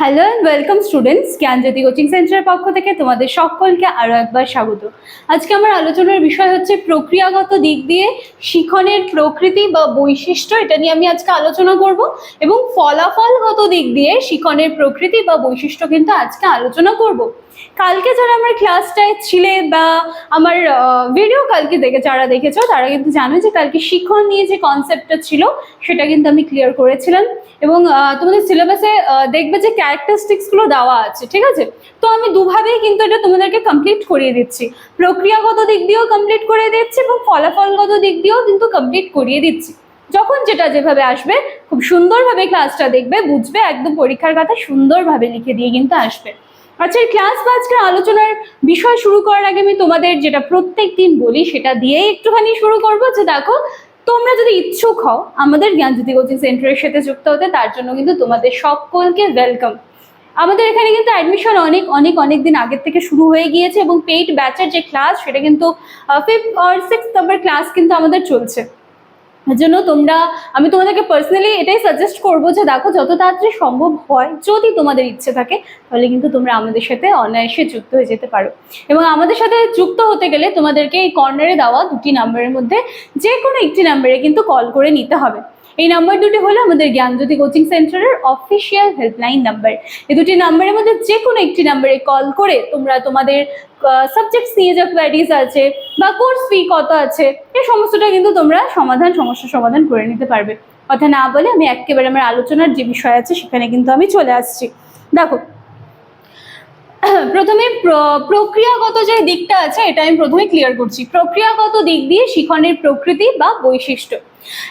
Hello and welcome students Gyanjyoti coaching সেন্টারের পক্ষ থেকে তোমাদের সকলকে আরও একবার স্বাগত। আজকে আমার আলোচনার বিষয় হচ্ছে প্রক্রিয়াগত দিক দিয়ে শিখনের প্রকৃতি বা বৈশিষ্ট্য, এটা নিয়ে আমি আজকে আলোচনা করব এবং ফলাফলগত দিক দিয়ে শিখনের প্রকৃতি বা বৈশিষ্ট্য কিন্তু আজকে আলোচনা করব। কালকে যারা আমার ক্লাসটায় ছিলে বা আমার ভিডিও কালকে দেখে যারা দেখেছ, তারা কিন্তু জানো যে কালকে শিখন নিয়ে যে কনসেপ্টটা ছিল, সেটা কিন্তু আমি ক্লিয়ার করেছিলাম। এবং তোমাদের সিলেবাসে দেখবে যে ক্যারেক্টারিস্টিক্সগুলো দেওয়া আছে, ঠিক আছে? তো আমি দুভাবেই কিন্তু এটা তোমাদেরকে কমপ্লিট করিয়ে দিচ্ছি। প্রক্রিয়াগত দিক দিয়েও কমপ্লিট করিয়ে দিচ্ছি এবং ফলাফলগত দিক দিয়েও কিন্তু কমপ্লিট করিয়ে দিচ্ছি। যখন যেটা যেভাবে আসবে, খুব সুন্দরভাবে ক্লাসটা দেখবে, বুঝবে, একদম পরীক্ষার কথা সুন্দরভাবে লিখে দিয়ে কিন্তু আসবে। আচ্ছা ক্লাস বা আজকের আলোচনার বিষয় শুরু করার আগে আমি তোমাদের যেটা প্রত্যেক দিন বলি, সেটা দিয়েই একটুখানি শুরু করব। যে দেখো, তোমরা যদি ইচ্ছুক হও, আমাদের জ্ঞানজ্যোতি কোচিং সেন্টারের সাথে যুক্ত হতে, তার জন্য কিন্তু তোমাদের সকলকে ওয়েলকাম আমাদের এখানে কিন্তু অ্যাডমিশন অনেক অনেক অনেক দিন আগের থেকে শুরু হয়ে গিয়েছে এবং পেইড ব্যাচের যে ক্লাস সেটা কিন্তু ফিফথ আর সিক্স নম্বর ক্লাস কিন্তু আমাদের চলছে। জন্য তোমরা, আমি তোমাদেরকে পার্সোনালি এটাই সাজেস্ট করব যে দেখো যত তাড়াতাড়ি সম্ভব হয়, যদি তোমাদের ইচ্ছে থাকে, তাহলে কিন্তু তোমরা আমাদের সাথে অনায়াসে যুক্ত হয়ে যেতে পারো। এবং আমাদের সাথে যুক্ত হতে গেলে তোমাদেরকে এই কর্নারে দেওয়া দুটি নাম্বারের মধ্যে যে কোনো একটি নাম্বারে কিন্তু কল করে নিতে হবে। এই নাম্বার দুটি হলো আমাদের জ্ঞানজ্যোতি কোচিং সেন্টারের অফিসিয়াল হেল্পলাইন নাম্বার এই দুটি নাম্বারের মধ্যে যে কোনো একটি নাম্বারে কল করে তোমরা তোমাদের সাবজেক্টস নিয়ে যা কোয়ারিজ আছে বা কোর্স ফি কত আছে, এই সমস্তটা কিন্তু তোমরা সমাধান, সমস্যা সমাধান করে নিতে পারবে। কথা না বলে আমি একেবারে আমার আলোচনার যে বিষয় আছে সেখানে কিন্তু আমি চলে আসছি। দেখো প্রথমে প্র- প্রক্রিয়াগত যে দিকটা আছে, এটা আমি প্রথমে ক্লিয়ার করছি। প্রক্রিয়াগত দিক দিয়ে শিখনের প্রকৃতি বা বৈশিষ্ট্য।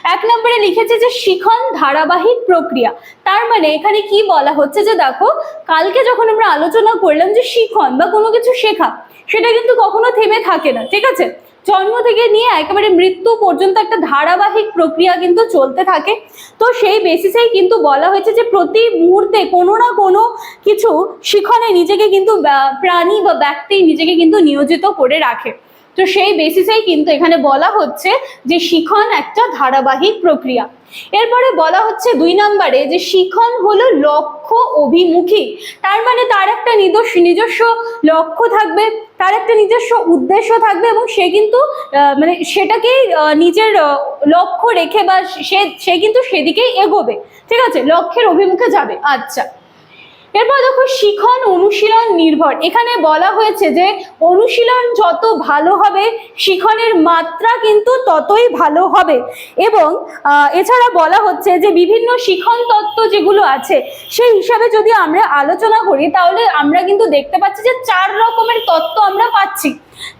এক নম্বরে লিখেছে যে শিখন ধারাবাহিক প্রক্রিয়া। তার মানে এখানে কি বলা হচ্ছে যে দেখো, কালকে যখন আমরা আলোচনা করলাম যে শিখন বা কোনো কিছু শেখা, সেটা কিন্তু কখনো থেমে থাকে না, ঠিক আছে? জন্ম থেকে নিয়ে একেবারে মৃত্যু পর্যন্ত একটা ধারাবাহিক প্রক্রিয়া কিন্তু চলতে থাকে। তো সেই বেসিসেই কিন্তু বলা হয়েছে যে প্রতি মুহূর্তে কোনো না কোনো কিছু শিখনে নিজেকে কিন্তু প্রাণী বা ব্যক্তি নিজেকে কিন্তু নিয়োজিত করে রাখে। তো সেই বেসিসেই কিন্তু এখানে বলা হচ্ছে যে শিখন একটা ধারাবাহিক প্রক্রিয়া। এরপরে বলা হচ্ছে দুই নম্বরে যে শিখন হলো লক্ষ্য অভিমুখী। তার মানে তার একটা নিজস্ব নিজস্ব লক্ষ্য থাকবে। তার একটা নিজস্ব উদ্দেশ্য থাকবে এবং সে কিন্তু মানে সেটাকেই নিজের লক্ষ্য রেখে বা সে সে কিন্তু সেদিকেই এগোবে। ঠিক আছে? লক্ষ্যের অভিমুখে যাবে। আচ্ছা। এরপর দেখো শিখন অনুশীলন নির্ভর। এখানে বলা হয়েছে যে অনুশীলন যত ভালো হবে, শিখনের মাত্রা কিন্তু ততই ভালো হবে। এবং এছাড়া বলা হচ্ছে যে বিভিন্ন শিখন তত্ত্ব যেগুলো আছে, সেই হিসাবে যদি আমরা আলোচনা করি, তাহলে আমরা কিন্তু দেখতে পাচ্ছি যে চার রকমের তত্ত্ব আমরা পাচ্ছি।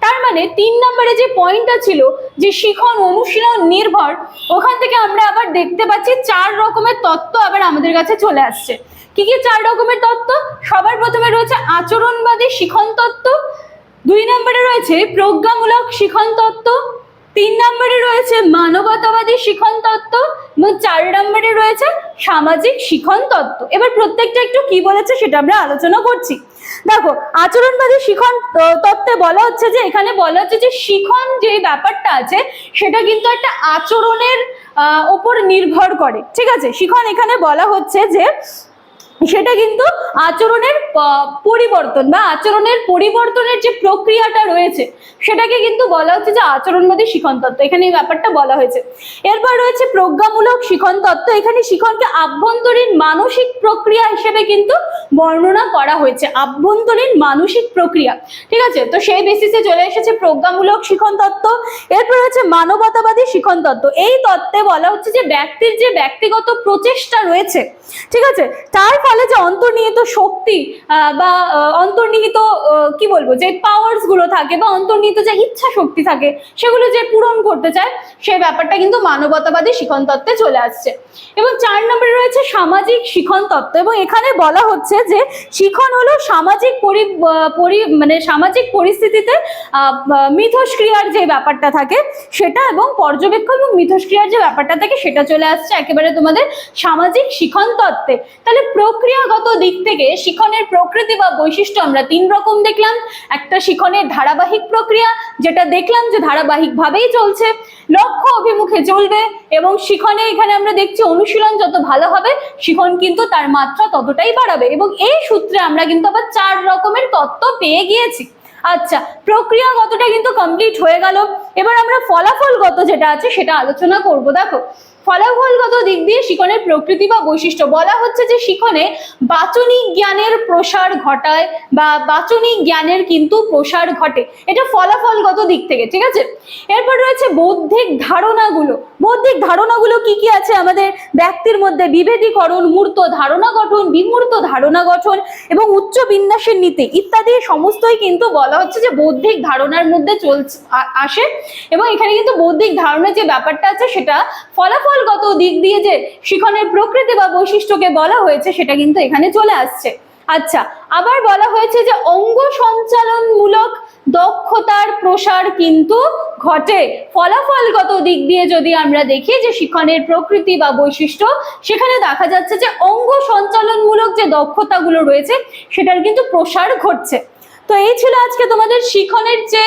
তার মানে তিন নম্বরে যে পয়েন্টটা ছিল, যে শিখন অনুশীলন নির্ভর, ওখান থেকে আমরা আবার দেখতে পাচ্ছি চার রকমের তত্ত্ব আবার আমাদের কাছে চলে আসছে। কি কি চার রকমের তত্ত্ব? সবার প্রথমে রয়েছে আচরণবাদী শিখন তত্ত্ব, দুই নম্বরে রয়েছে প্রজ্ঞামূলক শিখন তত্ত্ব, তিন নম্বরে রয়েছে মানবতাবাদী শিখন তত্ত্ব এবং চার নম্বরে রয়েছে সামাজিক শিখন তত্ত্ব। এবার প্রত্যেকটা একটু কি বলেছে সেটা আমরা আলোচনা করছি। দেখো আচরণবাদী শিখন তত্ত্বে বলা হচ্ছে যে এখানে বলা হচ্ছে যে শিখন যে ব্যাপারটা আছে সেটা কিন্তু একটা আচরণের আহ, ওপর নির্ভর করে। ঠিক আছে? শিখন এখানে বলা হচ্ছে যে সেটা কিন্তু আচরণের পরিবর্তন বা আচরণের পরিবর্তনের যে প্রক্রিয়াটা রয়েছে, সেটাকে কিন্তু বলা হচ্ছে যে আচরণবাদী শিখন তত্ত্ব। এখানে এই ব্যাপারটা বলা হয়েছে। এরপর রয়েছে প্রজ্ঞামূলক শিখন তত্ত্ব। এখানে শিখনকে আভ্যন্তরীণ মানসিক প্রক্রিয়া হিসেবে কিন্তু বর্ণনা করা হয়েছে। আভ্যন্তরীণ মানসিক প্রক্রিয়া। ঠিক আছে? তো সেই বেসিসে চলে এসেছে প্রজ্ঞামূলক শিখন তত্ত্ব। এরপর হচ্ছে মানবতাবাদী শিখন তত্ত্ব। এই তত্ত্বে বলা হচ্ছে যে ব্যক্তির যে ব্যক্তিগত প্রচেষ্টা রয়েছে, ঠিক আছে? তার ফলে যে অন্তর্নিহিত শক্তি বা অন্তর্নিহিত কি বলব, যে পাওয়ার্সগুলো থাকে বা অন্তর্নিহিত যে ইচ্ছা শক্তি থাকে, সেগুলো যে পূরণ করতে চায় সেই ব্যাপারটা কিন্তু মানবতাবাদী শিখন তত্ত্বে চলে আসছে। এবং চার নম্বরে রয়েছে সামাজিক শিখন তত্ত্ব এবং এখানে বলা হচ্ছে যে শিখন হলো সামাজিক পরি মানে সামাজিক পরিস্থিতিতে মিথস্ক্রিয়ার যে ব্যাপারটা থাকে, সেটা এবং পর্যবেক্ষণ এবং মিথস্ক্রিয়ার যে ব্যাপারটা থাকে, সেটা চলে আসছে একেবারে তোমাদের সামাজিক শিখন তত্ত্বে। তাহলে প্রক্রিয়াগত দিক থেকে শিখনের প্রকৃতি বা বৈশিষ্ট্য আমরা তিন রকম দেখলাম। একটা শিখনের ধারাবাহিক প্রক্রিয়া, যেটা দেখলাম যে ধারাবাহিকভাবেই চলছে, লক্ষ্য অভিমুখে চলবে এবং শিখনে এখানে আমরা দেখছি অনুশীলন যত ভালো হবে, শিখন কিন্তু তার মাত্রা ততটাই বাড়াবে এবং এই সূত্রে আমরা কিন্তু আবার চার রকমের তত্ত্ব পেয়ে গিয়েছি। আচ্ছা প্রক্রিয়াগতটা কিন্তু কমপ্লিট হয়ে গেল। এবার আমরা ফলাফলগত যেটা আছে সেটা আলোচনা করব। দেখো ফলাফলগত দিক দিয়ে শিখনের প্রকৃতি বা বৈশিষ্ট্য। বলা হচ্ছে যে শিখনে বাচনিক জ্ঞানের প্রসার ঘটায় বা বাচনিক জ্ঞানের কিন্তু প্রসার ঘটে। এটা ফলাফলগত দিক থেকে, ঠিক আছে? এরপর রয়েছে বৌদ্ধিক ধারণাগুলো। বৌদ্ধিক ধারণাগুলো কি কি আছে আমাদের ব্যক্তির মধ্যে? বিভেদীকরণ, মূর্ত ধারণা গঠন, বিমূর্ত ধারণা গঠন এবং উচ্চ বিন্যাসের নীতি ইত্যাদি সমস্তই কিন্তু বলা হচ্ছে যে বৌদ্ধিক ধারণার মধ্যে চলছে আসে এবং এখানে কিন্তু বৌদ্ধিক ধারণার যে ব্যাপারটা আছে সেটা ফলাফলগত দিক দিয়ে যে শিখনের প্রকৃতি বা বৈশিষ্ট্যকে বলা হয়েছে সেটা কিন্তু এখানে চলে আসছে। আচ্ছা আবার বলা হয়েছে যে অঙ্গ সঞ্চালনমূলক দক্ষতার প্রসার কিন্তু ঘটে। ফলাফলগত দিক দিয়ে যদি আমরা দেখি যে শিক্ষণের প্রকৃতি বা বৈশিষ্ট্য, সেখানে দেখা যাচ্ছে যে অঙ্গ সঞ্চালনমূলক যে দক্ষতাগুলো রয়েছে, সেটার কিন্তু প্রসার ঘটছে। তো এই ছিল আজকে তোমাদের শিখনের যে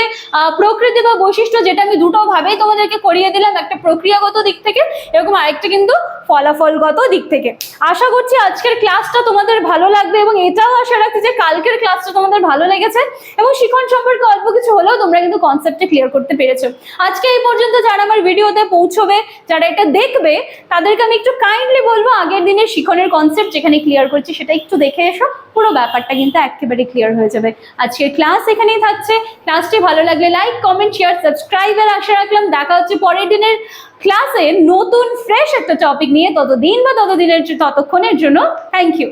প্রকৃতি বা বৈশিষ্ট্য যেটা আমি দুটো ভাবেই তোমাদেরকে করিয়ে দিলাম, একটা প্রক্রিয়াগত দিক থেকে, এরকম আরেকটা কিন্তু ফলাফলগত দিক থেকে। আশা করছি আজকের ক্লাসটা তোমাদের ভালো লাগবে এবং এটাও আশা রাখছি যে কালকের ক্লাসটা তোমাদের ভালো লেগেছে এবং শিখন সম্পর্কে অল্প কিছু হলেও তোমরা কিন্তু কনসেপ্টে ক্লিয়ার করতে পেরেছ। আজকে এই পর্যন্ত যারা আমার ভিডিওতে পৌঁছবে, যারা এটা দেখবে, তাদেরকে আমি একটু কাইন্ডলি বলব, আগের দিনের শিখনের কনসেপ্ট যেখানে ক্লিয়ার করছি সেটা একটু দেখে এসো, পুরো ব্যাপারটা কিন্তু একেবারে ক্লিয়ার হয়ে যাবে। আজকের ক্লাস এখানেই থাকছে। ক্লাসটি ভালো লাগলে লাইক কমেন্ট শেয়ার সাবস্ক্রাইবের আশা রাখলাম। দেখা হচ্ছে পরের দিনের ক্লাসে নতুন ফ্রেশ একটা টপিক নিয়ে ততদিন বা ততদিনের ততক্ষণের জন্য। Thank you